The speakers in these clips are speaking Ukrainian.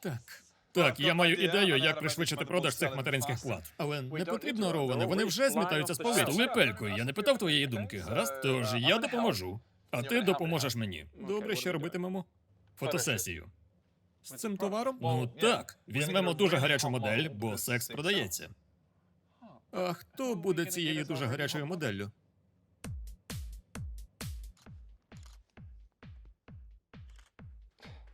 Так. Так, я маю ідею, як пришвидшити продаж цих материнських плат. Але не потрібно, Роване, вони вже змітаються з полиць. Лепелько, я не питав твоєї думки, гаразд? Тож я допоможу. А ти допоможеш мені. Добре, що робитимемо? Фотосесію. З цим товаром? Ну так. Візьмемо дуже гарячу модель, бо секс продається. А хто буде цією дуже гарячою моделлю?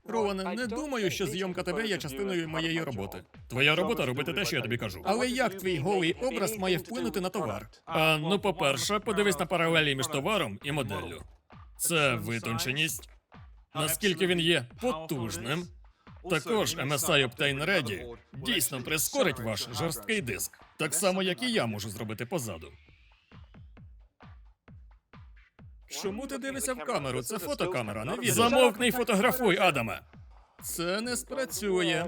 Роване, не думаю, що зйомка тебе є частиною моєї роботи. Твоя робота робити те, що я тобі кажу. Але як твій голий образ має вплинути на товар? А, ну, по-перше, подивись на паралелі між товаром і моделлю. Це витонченість. Наскільки він є потужним. Також MSI Optane Ready дійсно прискорить ваш жорсткий диск, так само, як і я можу зробити позаду. Чому ти дивишся в камеру? Це фотокамера, не відео. Замовкни й фотографуй, Адаме. Це не спрацює.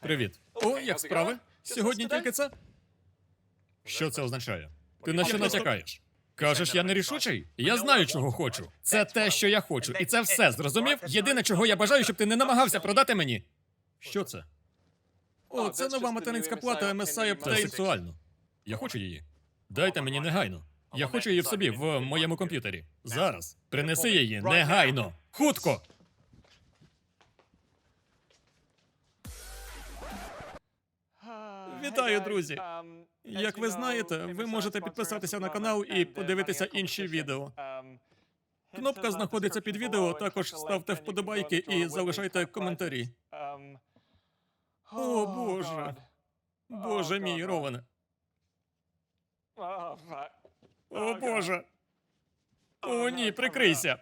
Привіт. О, як справи? Сьогодні тільки це? Що це означає? Ти на що натякаєш? Кажеш, я нерішучий? Я знаю, чого хочу. Це те, що я хочу, і це все, зрозумів? Єдине, чого я бажаю, щоб ти не намагався продати мені. Що це? О, це нова материнська плата MSI. Це сексуально. Я хочу її. Дайте мені негайно. Я хочу її в собі, в моєму комп'ютері. Зараз. Принеси її негайно. Хутко. Вітаю, друзі. Як ви знаєте, ви можете підписатися на канал і подивитися інші відео. Кнопка знаходиться під відео. Також ставте вподобайки і залишайте коментарі. О, Боже. Боже мій, Роване. О, Боже. О, ні, прикрийся.